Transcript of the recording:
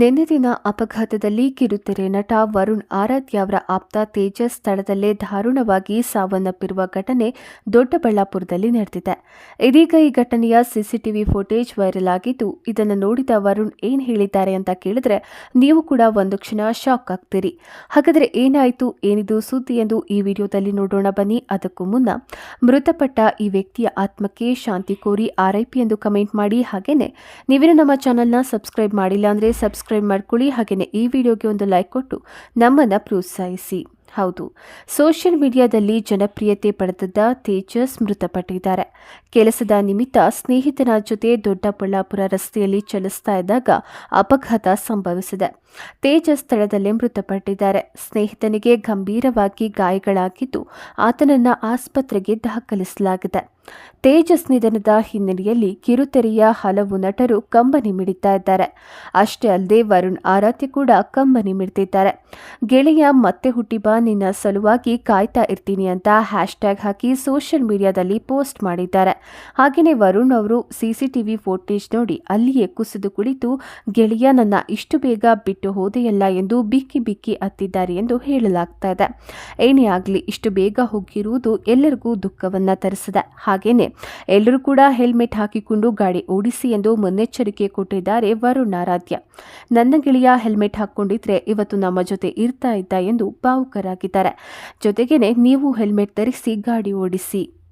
ನಿನ್ನೆ ದಿನ ಅಪಘಾತದಲ್ಲಿ ಕಿರುತೆರೆ ನಟ ವರುಣ್ ಆರಾಧ್ಯ ಅವರ ಆಪ್ತ ತೇಜಸ್ ಸ್ಥಳದಲ್ಲೇ ದಾರುಣವಾಗಿ ಸಾವನ್ನಪ್ಪಿರುವ ಘಟನೆ ದೊಡ್ಡಬಳ್ಳಾಪುರದಲ್ಲಿ ನಡೆದಿದೆ. ಇದೀಗ ಈ ಘಟನೆಯ ಸಿಸಿಟಿವಿ ಫುಟೇಜ್ ವೈರಲ್ ಆಗಿದ್ದು, ಇದನ್ನು ನೋಡಿದ ವರುಣ್ ಏನ್ ಹೇಳಿದ್ದಾರೆ ಅಂತ ಕೇಳಿದ್ರೆ, ನೀವು ಕೂಡ ಒಂದು ಕ್ಷಣ ಶಾಕ್ ಆಗ್ತೀರಿ. ಹಾಗಾದ್ರೆ ಏನಾಯಿತು, ಏನಿದು ಸುದ್ದಿ ಎಂದು ಈ ವಿಡಿಯೋದಲ್ಲಿ ನೋಡೋಣ ಬನ್ನಿ. ಅದಕ್ಕೂ ಮುನ್ನ ಮೃತಪಟ್ಟ ಈ ವ್ಯಕ್ತಿಯ ಆತ್ಮಕ್ಕೆ ಶಾಂತಿ ಕೋರಿ ಆರ್ಐಪಿ ಎಂದು ಕಮೆಂಟ್ ಮಾಡಿ. ಹಾಗೇನೆ ನೀವೇನು ನಮ್ಮ ಚಾನೆಲ್ನ ಸಬ್ಸ್ಕ್ರೈಬ್ ಮಾಡಿಲ್ಲ ಅಂದರೆ ಮಾಡ್ಕೊಳ್ಳಿ. ಹಾಗೆಯೇ ಈ ವಿಡಿಯೋಗೆ ಒಂದು ಲೈಕ್ ಕೊಟ್ಟು ನಮ್ಮನ್ನು ಪ್ರೋತ್ಸಾಹಿಸಿ. ಹೌದು. ಸೋಷಿಯಲ್ ಮೀಡಿಯಾದಲ್ಲಿ ಜನಪ್ರಿಯತೆ ಪಡೆದಿದ್ದ ತೇಜಸ್ ಮೃತಪಟ್ಟಿದ್ದಾರೆ. ಕೆಲಸದ ನಿಮಿತ್ತ ಸ್ನೇಹಿತನ ಜೊತೆ ದೊಡ್ಡಬಳ್ಳಾಪುರ ರಸ್ತೆಯಲ್ಲಿ ಚಲಿಸ್ತಾ ಇದ್ದಾಗ ಅಪಘಾತ ಸಂಭವಿಸಿದೆ. ತೇಜಸ್ ಸ್ಥಳದಲ್ಲೇ ಮೃತಪಟ್ಟಿದ್ದಾರೆ. ಸ್ನೇಹಿತನಿಗೆ ಗಂಭೀರವಾಗಿ ಗಾಯಗಳಾಗಿದ್ದು ಆತನನ್ನ ಆಸ್ಪತ್ರೆಗೆ ದಾಖಲಿಸಲಾಗಿದೆ. ತೇಜಸ್ ನಿಧನದ ಹಿನ್ನೆಲೆಯಲ್ಲಿ ಕಿರುತೆರೆಯ ಹಲವು ನಟರು ಕಂಬನಿ ಮಿಡಿತಾ ಇದ್ದಾರೆ. ಅಷ್ಟೇ ಅಲ್ಲದೆ ವರುಣ್ ಆರಾಧ್ಯ ಕೂಡ ಕಂಬನಿ ಮಿಡ್ತಿದ್ದಾರೆ ಗೆಳೆಯ ಮತ್ತೆ ಹುಟ್ಟಿಬ ನಿನ್ನ ಸಲುವಾಗಿ ಕಾಯ್ತಾ ಇರ್ತೀನಿ ಅಂತ ಹ್ಯಾಶ್ ಟ್ಯಾಗ್ ಹಾಕಿ ಸೋಷಿಯಲ್ ಮೀಡಿಯಾದಲ್ಲಿ ಪೋಸ್ಟ್ ಮಾಡಿದ್ದಾರೆ. ಹಾಗೆಯೇ ವರುಣ್ ಅವರು ಸಿಸಿಟಿವಿ ಫೋಟೇಜ್ ನೋಡಿ ಅಲ್ಲಿಯೇ ಕುಸಿದು ಕುಳಿತು, ಗೆಳೆಯ ನನ್ನ ಇಷ್ಟು ಬೇಗ ಬಿಟ್ಟು ಹೋದೆಯಲ್ಲ ಎಂದು ಬಿಕ್ಕಿ ಬಿಕ್ಕಿ ಅತ್ತಿದ್ದಾರೆ ಎಂದು ಹೇಳಲಾಗ್ತಾ ಇದೆ. ಏನೇ ಆಗಲಿ, ಇಷ್ಟು ಬೇಗ ಹೋಗಿರುವುದು ಎಲ್ಲರಿಗೂ ದುಃಖವನ್ನ ತರಿಸಿದೆ. ಹಾಗೆಯೇ ಎಲ್ಲರೂ ಕೂಡ ಹೆಲ್ಮೆಟ್ ಹಾಕಿಕೊಂಡು ಗಾಡಿ ಓಡಿಸಿ ಎಂದು ಮುನ್ನೆಚ್ಚರಿಕೆ ಕೊಟ್ಟಿದ್ದಾರೆ ವರುಣ್ ಆರಾಧ್ಯ. ನನ್ನ ಗೆಳೆಯ ಹೆಲ್ಮೆಟ್ ಹಾಕೊಂಡಿದ್ರೆ ಇವತ್ತು ನಮ್ಮ ಜೊತೆ ಇರ್ತಾ ಇದ್ದ ಎಂದು ಭಾವುಕರಾಗಿದ್ದಾರೆ ಜೊತೆಗೇನೆ ನೀವು ಹೆಲ್ಮೆಟ್ ಧರಿಸಿ ಗಾಡಿ ಓಡಿಸಿ.